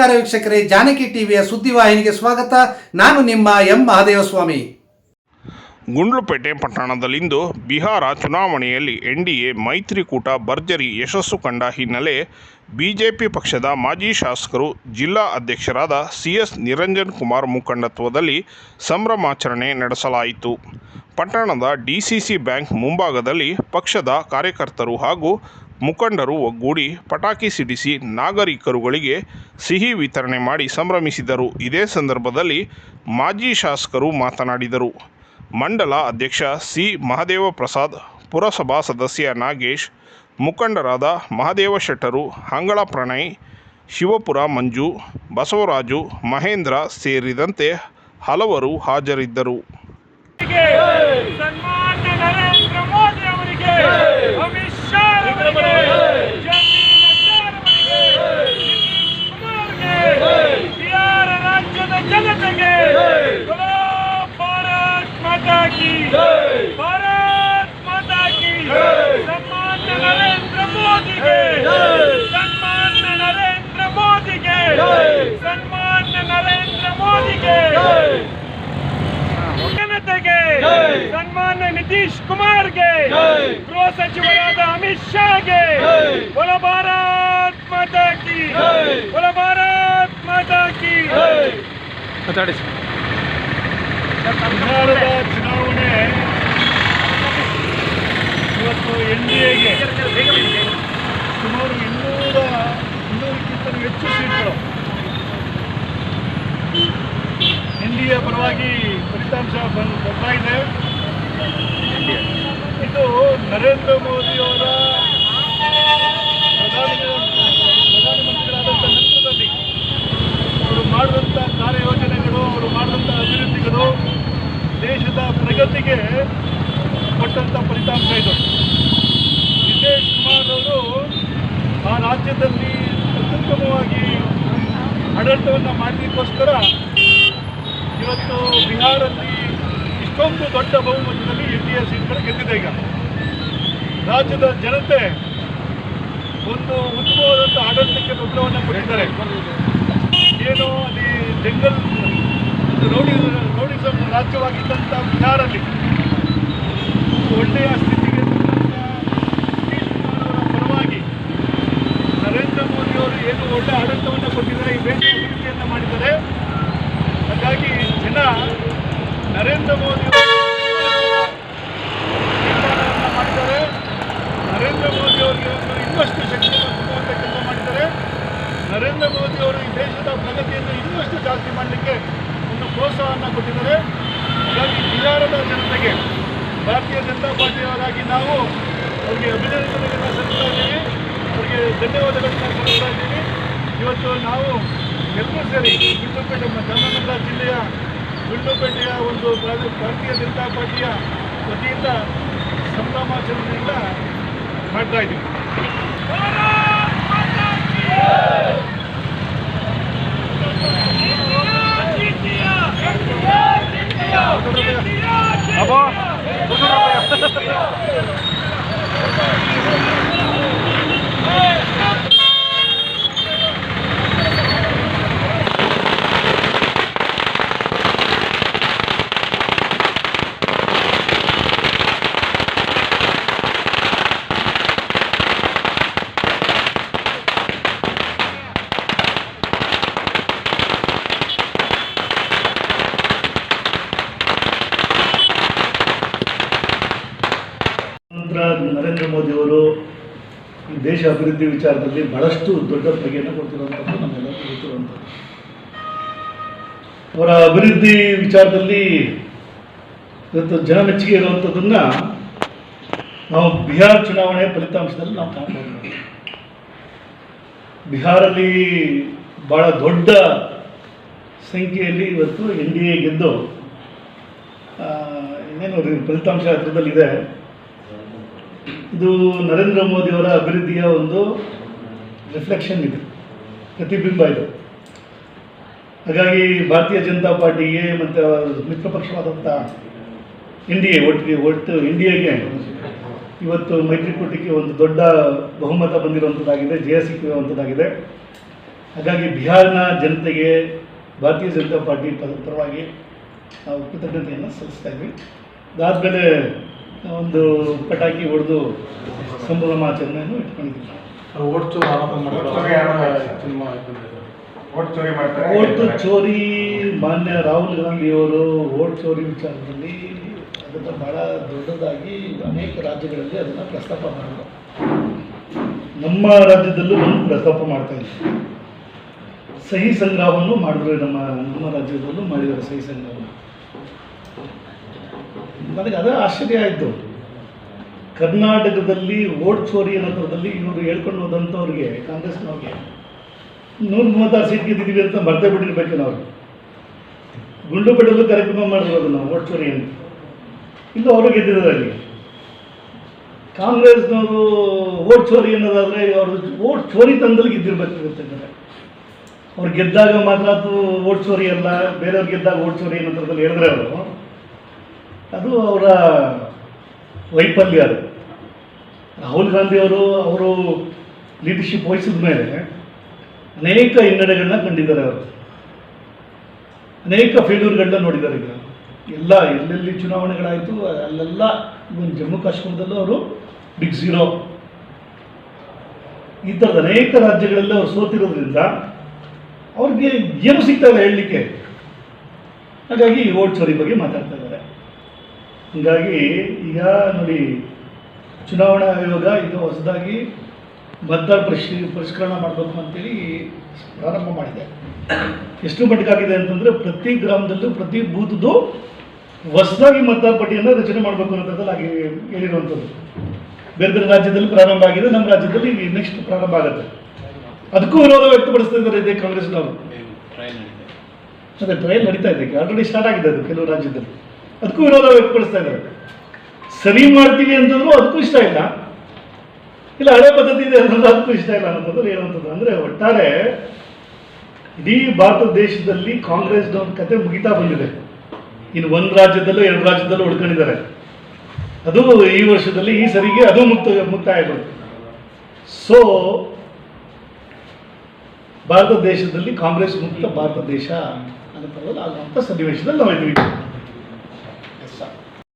ನಮಸ್ಕಾರ ವೀಕ್ಷಕರೇ, ಜಾನಕಿ ಟಿವಿಯ ಸುದ್ದಿವಾಹಿನಿಗೆ ಸ್ವಾಗತ. ನಾನು ನಿಮ್ಮ ಎಂ. ಮಹಾದೇವಸ್ವಾಮಿ. ಗುಂಡ್ಲುಪೇಟೆ ಪಟ್ಟಣದಲ್ಲಿಂದು ಬಿಹಾರ ಚುನಾವಣೆಯಲ್ಲಿ ಎನ್ಡಿಎ ಮೈತ್ರಿಕೂಟ ಭರ್ಜರಿ ಯಶಸ್ಸು ಕಂಡ ಹಿನ್ನೆಲೆ ಬಿಜೆಪಿ ಪಕ್ಷದ ಮಾಜಿ ಶಾಸಕರು ಜಿಲ್ಲಾ ಅಧ್ಯಕ್ಷರಾದ ಸಿ ಎಸ್ ನಿರಂಜನ್ ಕುಮಾರ್ ಮುಖಂಡತ್ವದಲ್ಲಿ ಸಂಭ್ರಮಾಚರಣೆ ನಡೆಸಲಾಯಿತು. ಪಟ್ಟಣದ ಡಿಸಿಸಿ ಬ್ಯಾಂಕ್ ಮುಂಭಾಗದಲ್ಲಿ ಪಕ್ಷದ ಕಾರ್ಯಕರ್ತರು ಹಾಗೂ ಮುಖಂಡರು ಒಗ್ಗೂಡಿ ಪಟಾಕಿ ಸಿಡಿಸಿ ನಾಗರಿಕರುಗಳಿಗೆ ಸಿಹಿ ವಿತರಣೆ ಮಾಡಿ ಸಂಭ್ರಮಿಸಿದರು. ಇದೇ ಸಂದರ್ಭದಲ್ಲಿ ಮಾಜಿ ಶಾಸಕರು ಮಾತನಾಡಿದರು. ಮಂಡಲ ಅಧ್ಯಕ್ಷ ಸಿ. ಮಹದೇವ ಪ್ರಸಾದ್ ಪುರಸಭಾ ಸದಸ್ಯ ನಾಗೇಶ್, ಮುಖಂಡರಾದ ಮಹದೇವ ಶೆಟ್ಟರು ಹಂಗಳ ಪ್ರಣಯ್, ಶಿವಪುರ ಮಂಜು, ಬಸವರಾಜು, ಮಹೇಂದ್ರ ಸೇರಿದಂತೆ ಹಲವರು ಹಾಜರಿದ್ದರು. ಭಾರತ್ ಮಾತಾ ಕಿ ಭಾರತ್ ಮಾತಾ ಕಿ ಸನ್ಮಾನ್ಯ ನರೇಂದ್ರ ಮೋದಿಗೆ ಸನ್ಮಾನ್ಯ ನರೇಂದ್ರ ಮೋದಿಗೆ ಸನ್ಮಾನ್ಯ ನರೇಂದ್ರ ಮೋದಿಗೆ ಜನತೆಗೆ ಸನ್ಮಾನ್ಯ ನಿತೀಶ್ ಕುಮಾರ್ಗೆ ಗೃಹ ಸಚಿವರಾದ ಅಮಿತ್ ಶಾಗೆ ಬಲ ಭಾರತ್ ಮಾತಾ ಕಿ ಬಲ ಭಾರತ್ ಮಾತಾ ಕಿ ಬಿಹಾರದ ಚುನಾವಣೆ. ಇವತ್ತು ಎನ್ ಡಿ ಎಗೆ ಸುಮಾರು ಇನ್ನೂರ, ಇನ್ನೂರಕ್ಕಿಂತ ಹೆಚ್ಚು ಸೀಟ್ಗಳು. ಎನ್ ಡಿ ಎ ಪರವಾಗಿ ಫಲಿತಾಂಶ ಬಂದು, ಬರ್ತಾ ಇದೆ. ಇದು ನರೇಂದ್ರ ಮೋದಿಯವರ ಪ್ರಧಾನಿ ಪ್ರಧಾನಮಂತ್ರಿಗಳಾದಂಥ ನಂತರದಲ್ಲಿ ಅವರು ಮಾಡಿದಂಥ ಕಾರ್ಯಯೋಜನೆಗಳು, ಅವರು ಮಾಡಿದಂಥ ಅಭಿವೃದ್ಧಿಗಳು. ದೇಶದ ಪ್ರಗತಿಗೆ ಕೊಟ್ಟಂಥ ಫಲಿತಾಂಶ ಇದು. ನಿತೇಶ್ ಕುಮಾರ್ ಅವರು ಆ ರಾಜ್ಯದಲ್ಲಿ ಅತ್ಯುತ್ತಮವಾಗಿ ಆಡಳಿತವನ್ನು ಮಾಡಲಿಕ್ಕೋಸ್ಕರ ಇವತ್ತು ಬಿಹಾರಲ್ಲಿ ಇಷ್ಟೊಂದು ದೊಡ್ಡ ಬಹುಮತದಲ್ಲಿ ಎನ್ ಡಿ ಎ ಸೀಟ್ಗಳು ಗೆದ್ದಿದೆ ಈಗ. ರಾಜ್ಯದ ಜನತೆ ಒಂದು ಉತ್ತಮವಾದಂಥ ಆಡಳಿತಕ್ಕೆ ಉತ್ತರವನ್ನು ಕೊಟ್ಟಿದ್ದಾರೆ. ಏನು ಅಲ್ಲಿ ಜಂಗಲ್ ರಾಜ್ಯವಾಗಿದ್ದಂಥ ಬಿಹಾರಲ್ಲಿ ಒಳ್ಳೆಯ ಸ್ಥಿತಿಗೆ ಪರವಾಗಿ ನರೇಂದ್ರ ಮೋದಿ ಅವರು ಏನು ಒಳ್ಳೆ ಆಡಳಿತವನ್ನು ಕೊಟ್ಟಿದ್ದಾರೆ, ಈ ದೇಶ ಅಭಿವೃದ್ಧಿಯನ್ನು ಮಾಡಿದ್ದಾರೆ. ಹಾಗಾಗಿ ಜನ ನರೇಂದ್ರ ಮೋದಿ ಮಾಡಿದ್ದಾರೆ. ನರೇಂದ್ರ ಮೋದಿ ಅವರಿಗೆ ಒಂದು ಇನ್ನಷ್ಟು ಶಕ್ತಿಯನ್ನು ಕೊಡುವಂತ ಕೆಲಸ ಮಾಡಿದ್ದಾರೆ. ನರೇಂದ್ರ ಮೋದಿ ಅವರು ಈ ದೇಶದ ಪ್ರಗತಿಯನ್ನು ಇನ್ನಷ್ಟು ಜಾಸ್ತಿ ಮಾಡಲಿಕ್ಕೆ ಒಂದು ಪ್ರೋತ್ಸಾಹವನ್ನು ಕೊಟ್ಟಿದ್ದಾರೆ. ಹಾಗಾಗಿ ಬಿಹಾರದ ಜನತೆಗೆ ಭಾರತೀಯ ಜನತಾ ಪಾರ್ಟಿಯವರಾಗಿ ನಾವು ಅವರಿಗೆ ಅಭಿನಂದನೆಗಳನ್ನು ಸಲ್ಲಿಸ್ತಾ ಇದ್ದೀವಿ. ಅವರಿಗೆ ಧನ್ಯವಾದಗಳನ್ನು ಸಲ್ಲಿಸ್ತಾ ಇದ್ದೀವಿ. ಇವತ್ತು ನಾವು ಎಲ್ಲರೂ ಸೇರಿ ಗುಂಡ್ಲುಪೇಟೆ ನಮ್ಮ ಚಾಮರಾಜನಗರ ಜಿಲ್ಲೆಯ ಗುಂಡ್ಲುಪೇಟೆಯ ಒಂದು ಭಾರತೀಯ ಜನತಾ ಪಾರ್ಟಿಯ ವತಿಯಿಂದ ಸಂಭ್ರಮಾಚರಣೆಯಿಂದ ಮಾಡ್ತಾ ಇದ್ದೀವಿ. Thank you. ದೇಶ ಅಭಿವೃದ್ಧಿ ವಿಚಾರದಲ್ಲಿ ಬಹಳಷ್ಟು ದೊಡ್ಡ ಕೊಡ್ತಿರೋ ಕೊಡ್ತಿರುವಂಥದ್ದು ನಮ್ಮೆಲ್ಲರಿಗೂ ಗೊತ್ತಿರುವಂಥದ್ದು. ಅವರ ಅಭಿವೃದ್ಧಿ ವಿಚಾರದಲ್ಲಿ ಇವತ್ತು ಜನ ಮೆಚ್ಚುಗೆ ಇರುವಂಥದ್ದನ್ನ ನಾವು ಬಿಹಾರ ಚುನಾವಣೆಯ ಫಲಿತಾಂಶದಲ್ಲಿ ನಾವು ಕಾಣ್ಬೋದು ಬಿಹಾರಲ್ಲಿ ಭಾಳ ದೊಡ್ಡ ಸಂಖ್ಯೆಯಲ್ಲಿ ಇವತ್ತು ಎನ್ ಡಿ ಎ ಗೆದ್ದು ಇನ್ನೇನು ಫಲಿತಾಂಶ ಹತ್ರದಲ್ಲಿದೆ. ಇದು ನರೇಂದ್ರ ಮೋದಿಯವರ ಅಭಿವೃದ್ಧಿಯ ಒಂದು ರಿಫ್ಲೆಕ್ಷನ್ ಇದು, ಪ್ರತಿಬಿಂಬ ಇದು. ಹಾಗಾಗಿ ಭಾರತೀಯ ಜನತಾ ಪಾರ್ಟಿಗೆ ಮತ್ತು ಮಿತ್ರ ಪಕ್ಷವಾದಂಥ ಎನ್ ಡಿ ಎ ಒಟ್ಟಿಗೆ ಒಟ್ಟು ಎನ್ ಇವತ್ತು ಮೈತ್ರಿಕೂಟಕ್ಕೆ ಒಂದು ದೊಡ್ಡ ಬಹುಮತ ಬಂದಿರುವಂಥದ್ದಾಗಿದೆ ಜಯ ಸಿಕ್ಕಿರುವಂಥದ್ದಾಗಿದೆ ಹಾಗಾಗಿ ಬಿಹಾರಿನ ಜನತೆಗೆ ಭಾರತೀಯ ಜನತಾ ಪಾರ್ಟಿ ಪರ ಪರವಾಗಿ ನಾವು ಕೃತಜ್ಞತೆಯನ್ನು ಸಲ್ಲಿಸ್ತಾ ಇದ್ವಿ. ಅದಾದಮೇಲೆ ಒಂದು ಪಟಾಕಿ ಹೊಡೆದು ಸಂಭ್ರಮ ಆಚರಣೆಯನ್ನು ಇಟ್ಕೊಂಡಿದ್ದಾರೆ ಓಟ್ ಚೋರಿ ಓಟ್ ಚೋರಿ ಮಾಡ್ತಾರೆ? ಓಟ್ ಚೋರಿ ಮಾನ್ಯ ರಾಹುಲ್ ಗಾಂಧಿಯವರು ಓಟ್ ಚೋರಿ ವಿಚಾರದಲ್ಲಿ ಅದನ್ನು ಭಾಳ ದೊಡ್ಡದಾಗಿ ಅನೇಕ ರಾಜ್ಯಗಳಲ್ಲಿ ಅದನ್ನು ಪ್ರಸ್ತಾಪ ಮಾಡಿದ್ರು. ನಮ್ಮ ರಾಜ್ಯದಲ್ಲೂ ಒಂದು ಪ್ರಸ್ತಾಪ ಮಾಡ್ತಾ ಇದ್ದೀವಿ ಸಹಿ ಸಂಗ್ರಹವನ್ನು ಮಾಡಿದ್ರು ನಮ್ಮ ನಮ್ಮ ರಾಜ್ಯದಲ್ಲೂ ಮಾಡಿದ್ದಾರೆ ಸಹಿ ಸಂಗ್ರಹವನ್ನು. ನನಗೆ ಅದೇ ಆಶ್ಚರ್ಯ ಆಯಿತು. ಕರ್ನಾಟಕದಲ್ಲಿ ಓಟ್ ಚೋರಿ ಅನ್ನೋದ್ರಲ್ಲಿ ಇವರು ಹೇಳ್ಕೊಂಡು ಹೋದಂಥವ್ರಿಗೆ, ಕಾಂಗ್ರೆಸ್ನವ್ರಿಗೆ, ನೂರ ಮೂವತ್ತಾರು ಸೀಟ್ ಗೆದ್ದಿದ್ದೀವಿ ಅಂತ ಮರ್ತೇ ಬಿಟ್ಟಿರ್ಬೇಕು ನಾವು. ಗುಂಡು ಬಿಡಲು ಕಾರ್ಯಕ್ರಮ ಮಾಡಿರೋದು ನಾವು ಓಟ್ ಚೋರಿ ಅಂತ. ಇಲ್ಲ ಅವರು ಗೆದ್ದಿದ್ದಾರೆ ಅಲ್ಲಿ. ಕಾಂಗ್ರೆಸ್ನವರು ಓಟ್ ಚೋರಿ ಅನ್ನೋದಾದರೆ ಅವರು ಓಟ್ ಚೋರಿ ತಂದಲ್ಲಿ ಗೆದ್ದಿರ್ಬೇಕಾಗುತ್ತೆ ಅವ್ರು ಗೆದ್ದಾಗ ಮಾತ್ರ ಅದು ಓಟ್ ಚೋರಿ ಅಲ್ಲ, ಬೇರೆಯವ್ರು ಗೆದ್ದಾಗ ಓಟ್ ಚೋರಿ ಅನ್ನೋದ್ರಲ್ಲಿ ಹೇಳಿದ್ರೆ ಅವರು. ಅದು ಅವರ ವೈಫಲ್ಯ ಅದು. ರಾಹುಲ್ ಗಾಂಧಿಯವರು ಅವರು ಲೀಡರ್ಶಿಪ್ ವಹಿಸಿದ ಮೇಲೆ ಅನೇಕ ಹಿನ್ನಡೆಗಳನ್ನ ಕಂಡಿದ್ದಾರೆ ಅವರು. ಅನೇಕ ಫೇಲ್ಯೂರ್ಗಳನ್ನ ನೋಡಿದ್ದಾರೆ ಈಗ. ಎಲ್ಲ ಎಲ್ಲೆಲ್ಲಿ ಚುನಾವಣೆಗಳಾಯಿತು, ಅಲ್ಲೆಲ್ಲ ಇವನ್ ಜಮ್ಮು ಕಾಶ್ಮೀರದಲ್ಲೂ ಅವರು ಬಿಗ್ ಝೀರೋ ಈ ಥರದ ಅನೇಕ ರಾಜ್ಯಗಳಲ್ಲಿ ಅವರು ಸೋತಿರೋದ್ರಿಂದ ಅವ್ರಿಗೆ ಏನು ಸಿಗ್ತಾ ಇಲ್ಲ ಹೇಳಲಿಕ್ಕೆ. ಹಾಗಾಗಿ ಓಟ್ ಚೋರಿ ಬಗ್ಗೆ ಮಾತಾಡ್ತಾ ಇದ್ದಾರೆ. ಹೀಗಾಗಿ ಈಗ ನೋಡಿ ಚುನಾವಣಾ ಆಯೋಗ ಇದು ಹೊಸದಾಗಿ ಮತದಾರ ಪರಿಶೀ ಪರಿಷ್ಕರಣ ಮಾಡಬೇಕು ಅಂತೇಳಿ ಪ್ರಾರಂಭ ಮಾಡಿದೆ. ಎಷ್ಟು ಮಟ್ಟಿಗಾಗಿದೆ ಅಂತಂದರೆ ಪ್ರತಿ ಗ್ರಾಮದಲ್ಲೂ ಪ್ರತಿ ಬೂತ್ದು ಹೊಸದಾಗಿ ಮತದಾರ ಪಟ್ಟಿಯನ್ನು ರಚನೆ ಮಾಡಬೇಕು ಅನ್ನೋದ್ರಲ್ಲಿ ಆಗಿ ಹೇಳಿರುವಂಥದ್ದು. ಬೇರೆ ಬೇರೆ ರಾಜ್ಯದಲ್ಲಿ ಪ್ರಾರಂಭ ಆಗಿದೆ ನಮ್ಮ ರಾಜ್ಯದಲ್ಲಿ ನೆಕ್ಸ್ಟ್ ಪ್ರಾರಂಭ ಆಗುತ್ತೆ. ಅದಕ್ಕೂ ವಿರೋಧ ವ್ಯಕ್ತಪಡಿಸ್ತಾ ಇದ್ದಾರೆ ಇದೇ ಕಾಂಗ್ರೆಸ್ನವರು. ಅದೇ ಟ್ರಯಲ್ ನಡೀತಾ ಇದೆ ಆಲ್ರೆಡಿ ಸ್ಟಾರ್ಟ್ ಆಗಿದೆ ಅದು ಕೆಲವು ರಾಜ್ಯದಲ್ಲಿ. ಅದಕ್ಕೂ ವಿರೋಧ ವ್ಯಕ್ತಪಡಿಸ್ತಾ ಇದ್ದಾರೆ. ಸರಿ ಮಾಡ್ತೀವಿ ಅಂತಂದ್ರೂ ಅದಕ್ಕೂ ಇಷ್ಟ ಇಲ್ಲ. ಇಲ್ಲ, ಹಳೆ ಪದ್ಧತಿ ಇದೆ ಅನ್ನೋದು ಅದಕ್ಕೂ ಇಷ್ಟ ಇಲ್ಲ ಅನ್ನೋದು ಏನಂತದ್ದು ಅಂದರೆ ಒಟ್ಟಾರೆ ಇಡೀ ಭಾರತ ದೇಶದಲ್ಲಿ ಕಾಂಗ್ರೆಸ್ ಕಾಂಗ್ರೆಸ್ನವ್ರ ಕತೆ ಮುಗಿತಾ ಬಂದಿದೆ. ಇನ್ನು ಒಂದು ರಾಜ್ಯದಲ್ಲೂ ಎರಡು ರಾಜ್ಯದಲ್ಲೂ ಉಳ್ಕೊಂಡಿದ್ದಾರೆ ಅದು ಈ ವರ್ಷದಲ್ಲಿ ಈ ಸರಿಗೆ ಅದು ಮುಕ್ತ ಮುಕ್ತಾಯಗೊಳ್ಳುತ್ತೆ ಸೊ ಭಾರತ ದೇಶದಲ್ಲಿ ಕಾಂಗ್ರೆಸ್ ಮುಕ್ತ ಭಾರತ ದೇಶ ಅನ್ನೋ ಆಗುವಂಥ ಸನ್ನಿವೇಶದಲ್ಲಿ ನಾವು ಇದ್ದೀವಿ.